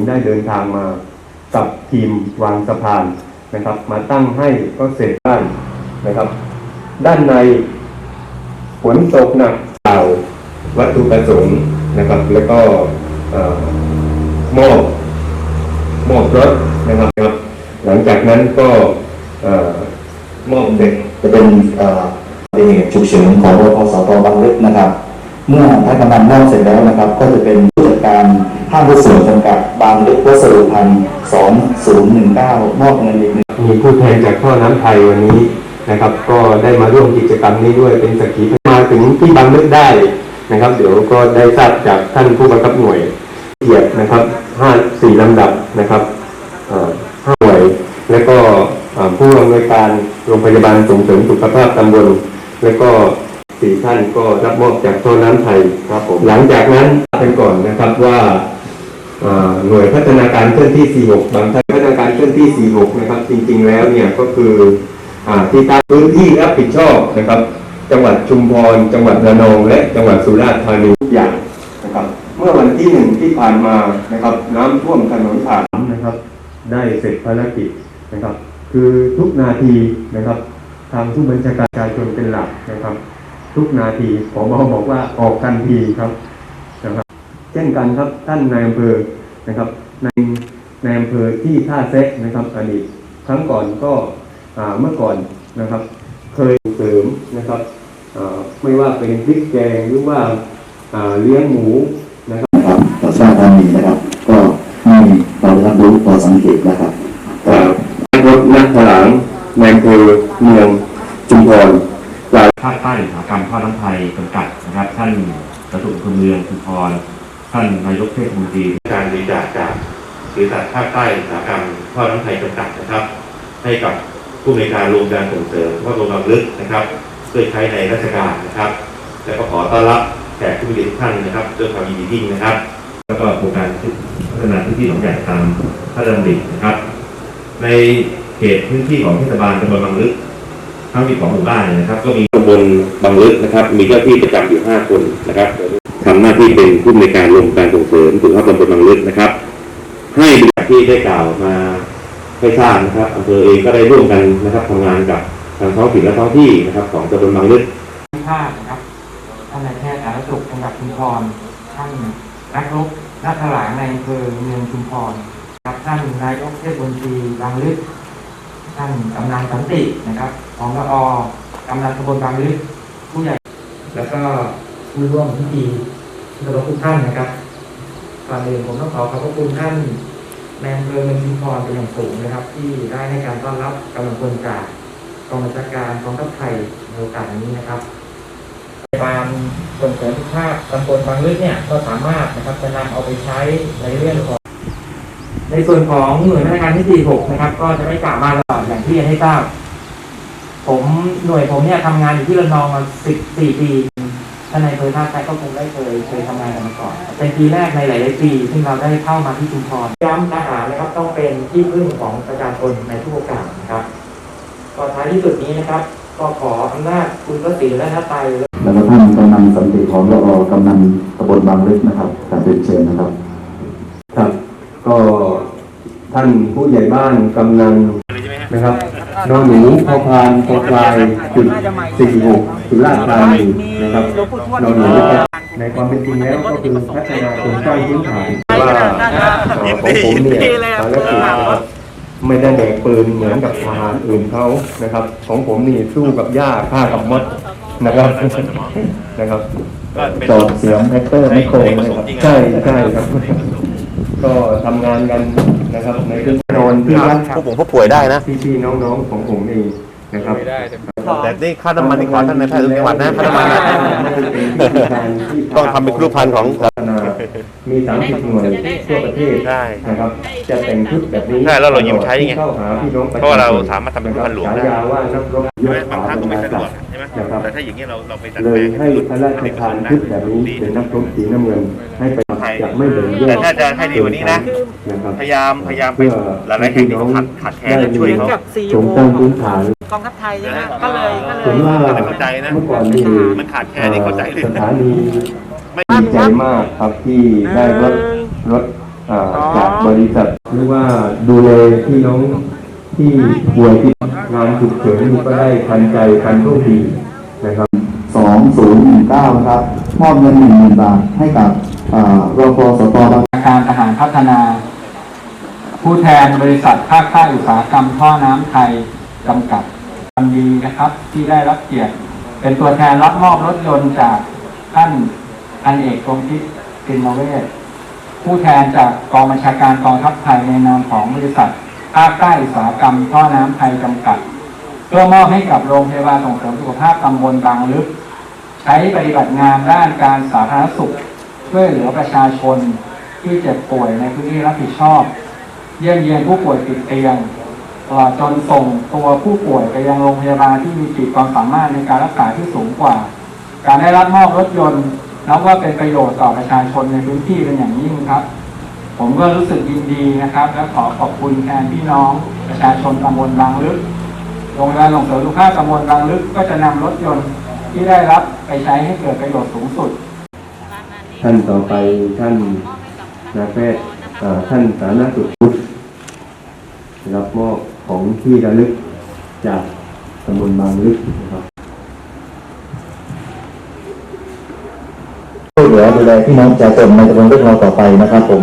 งได้เดินทางมากับทีมวางสะพานนะครับ มาตั้งให้ก็เสร็จด้านนะครับ ด้านในฝนตกหนักเปล่าวัตถุประสงค์นะครับ แล้วก็เอ่อมอบมอบรถนะครับ หลังจากนั้นก็เอ่อมอบเด็กจะเป็นเอ่อเป็นเหตุฉุกเฉินของรพสตบางลึกนะครับ เมื่อท่านกำนันมอบเสร็จแล้วนะครับ ก็จะเป็นผู้จัดการ ห้างหุ้นส่วนจำกัดบางลึกวัสดุพันสองศูนย์หนึ่งเก้ามอบเงินอีกหนึ่งมีผู้แทนจากท่อน้ำไทยวันนี้นะครับ ก็ได้มาร่วมกิจกรรมนี้ด้วยเป็นสักขีพยานมาถึงที่บางลึกได้นะครับ เดี๋ยวก็ได้ทราบจากท่านผู้บังคับหน่วยเกียรตินะครับห้าสี่ลำดับนะครับห้าหน่วยแล้วก็ผู้อำนวยการโรงพยาบาลส่งเสริมสุขภาพตำบลแล้วก็สี่ท่านก็รับมอบจากท่อน้ำไทยครับผมหลังจากนั้นเป็นก่อนนะครับว่า หน่วยพัฒนาการเคลื่อนที่ 46 บางท่านพัฒนาการเคลื่อนที่ 46 นะครับ จริง ๆ แล้วเนี่ยก็คืออที่ตั้งพื้นที่รับผิดชอบนะครับ จังหวัดชุมพร จังหวัดระนอง และจังหวัดสุราษฎร์ธานีทุกอย่างนะครับ เมื่อวันที่หนึ่งที่ผ่านมานะครับ น้ำท่วมถนนผ่านนะครับ ได้เสร็จภารกิจนะครับ คือทุกนาทีนะครับ ทางผู้บัญชาการปรชนเป็นหลักนะครับ ทุกนาทีผอบอกว่าออกกันทีครับ เช่นกันครับท่านนายอำเภอนะครับในในอำเภอที่ท่าเซะนะครับอดีตครั้งก่อนก็อ่าเมื่อก่อนนะครับ เคยเสริมนะครับอ่าไม่ว่าเป็นพริกแกงหรือว่าอ่าเลี้ยงหมูนะครับนะครับต่อชาติธานีนะครับ ก็ให้เราได้รับรู้พอสังเกตนะครับก็รถนักถลางในอำเภอเมืองจุมพรภาคใต้อุตสาหกรรมท่อน้ำไทยจำกัดนะครับ ท่านกระทรวงพลเมืองชุมพร ท่านนายกเทศมนตรีการบริจาคจากบริษัทภาคใต้อุตสาหกรรมท่อน้ำไทยจำกัดนะครับ ให้กับผู้ในวยการโรงการส่งเสริมท่อลงบำลึกนะครับเพื่อใช้ในราชการนะครับ และก็ขอต้อนรับแขกผู้มีเกียรติทุกท่านนะครับด้วยความยินดียิ่งนะครับ แล้วก็โครงการพัฒนาพื้นที่ของใหญ่ตามพระดำรินะครับ ในเขตพื้นที่ของเทศบาลตำบลบางลึกทั้งมีของหมู่บ้านเนี่ยนะครับ ก็มีตำบลบางลึกนะครับ มีเจ้าที่ประจำอยู่ 5 คนนะครับ ทำหน้าที่เป็นผู้ในการรวมการส่งเสริมสุขภาพตำบลบางลึกนะครับ ให้บริษัทที่ได้กล่าวมาให้ทราบนะครับอำเภอเองก็ได้ร่วมกันนะครับทำงานกับทางท้องถิ่นและท้องที่นะครับ ของตำบลบางลึกภาคนะครับท่านนายแพทย์สาธารณสุขจังหวัดชุมพรท่านนักรบนักถลางในอำเภอเมืองชุมพรครับท่านนายกเทศมนตรีบางลึกท่านกำนันสันตินะครับของละอกำนันตำบลบางลึกผู้ใหญ่ แล้วก็ ผู้ร่วมพิธีที่เคารพทุกท่านนะครับก่อนอื่นผมต้องขอขอบพระคุณท่านในอำเภอเมืองชุมพรเป็นอย่างสูงนะครับ ที่ได้ให้การต้อนรับกำลังพลจากกองบัญชาการกองทัพไทยในโอกาสนี้นะครับการส่งเสริมสุขภาพตำบลบางลึกเนี่ยก็สามารถนะครับจะนำเอาไปใช้ในเรื่องของ ในส่วนของหน่วยราชการที่ 46 นะครับ ก็จะไม่กล่าวมาตลอดอย่างที่เรียนให้ทราบผมหน่วยผมเนี่ยทำงานอยู่ที่ระนองมา 14 ปี ท่านในายอำเภอท่าแซะก็คงได้เคยเคยทำงานกันมาก่อน เป็นปีแรกในหลายๆปีซึ่งเราได้เข้ามาที่ชุมพรย้ำทหารนะครับต้องเป็นที่พึ่งของประชาชนในทุกโอกาสนะครับก็ท้ายที่สุดนี้นะครับ ก็ขออำนาจคุณพระศรีและน้าไตรแล้วก็ท่านกำนันสันติของรอกำนันตำบลบางลึกนะครับการเป็นเชิญนะครับครับ ก็ท่านผู้ใหญ่บ้านกำนันนะครับ นอนหนูพอพานพอพลายจุดสี่หกสุราษฎร์ธานีนะครับนอนหนูในความเป็นจริงแล้วก็คือพัฒนาโครงสร้างพื้นฐานว่าของผมเนี่ยภารกิจนะครับไม่ได้แบกปืนเหมือนกับทหารอื่นเขานะครับ ของผมนี่สู้กับหญ้าฆ่ากับมดนะครับนะครับจอดเสียงแท็กเตอร์ไม่โคงนะครับใช่ใช่ครับ ก็ทำงานกันนะครับในเรื่องนอนที่รักผู้ป่วยผู้ป่วยได้นะ พี่ๆน้องๆของผมเอง นะครับแต่นี่ค่าน้ำมันนี่ขอท่านในายแพทย์ทุกจังหวัดนะค่าน้ำมันนะต้องทำเป็นครูพันธุ์ของพัฒนามีสามสิบหน่วยทั่วประเทศใช่นะครับ จะแต่งชุดแบบนี้ใช่แล้วเรายิ้มใช้ไงเข้าหาพี่น้องปชชนเพราะว่าเราสามารถทำเป็นครูพันธุ์หลวงได้ฉายาว่านักรบยศบางครั้งก็ไม่สะดวกใช่ไหมนะครับแต่ถ้าอย่างนี้ยเราเราไปดัดเลแปลยงให้พระราชทานชุดแบบนี้เป็นนักรบสีน้ำเงินให้ไปจะไม่แบ่งแยกแต่ถ้าจะให้ดีกว่านี้นะนะครับพยายามพยายามไปหลายๆแห่งที่เขาขาดขาดแคลนและช่วยเขากับซีโครงสร้างพื้นฐาน กองทัพไทยใช่ไหมก็เลยก็เลผมยว่าเข้าใจนะเมื่อก่อนนี่มันขาดแคลนนี่เข้าใจเลยสถานีไม่ดีใจมากครับที่ได้รถรถอ่าจากบริษัทหรือว่าดูแลพี่น้องที่ป่วยที่งานฉุกเฉินนี่ก็ได้ทันใจทันท่วงทีนะครับ2019นะครับมอบเงิน10,000บาทให้กับอ่ารพสตบางอาคารทหารพัฒนา ผู้แทนบริษัทภาคค่ายอุตสาหกรรมท่อน้ำไทยจำกัด ความดีนะครับ ที่ได้รับเกียรติเป็นตัวแทนรับมอบรถยนต์จากท่านพันเอกกรมทิพย์กินเวศผู้แทนจากกองบัญชาการกองทัพไทยในนามของบริษัทภาคใต้อุตสาหกรรมท่อน้ำไทยจำกัดเพื่อมอบให้กับโรงพยาบาลส่งเสริมสุขภาพตำบลบางลึก ใช้ปฏิบัติงานด้านการสาธารณสุขช่วยเหลือประชาชนที่เจ็บป่วยในพื้นที่รับผิดชอบ เยี่ยมเยียนผู้ป่วยติดเตียง จนส่งตัวผู้ป่วยไปยังโรงพยาบาลที่มีขีดความสามารถในการรักษาที่สูงกว่า การได้รับมอบรถยนต์นับว่าเป็นประโยชน์ต่อประชาชนในพื้นที่เป็นอย่างยิ่งครับ ผมก็รู้สึกยินดีนะครับ และขอขอบคุณแทนพี่น้องประชาชนตำบลบางลึกโรงพยาบาลส่งเสริมสุขภาพตำบลบางลึกก็จะนำรถยนต์ที่ได้รับไปใช้ให้เกิดประโยชน์สูงสุด ท่านต่อไปท่านนายแพทย์ท่านสาธารณสุขรับมอบ ของที่ระลึกจากตำบลบางลึกนะครับช่วยเหลือดูแลพี่น้องประชาชนในตำบลเรื่องเราต่อไปนะครับผม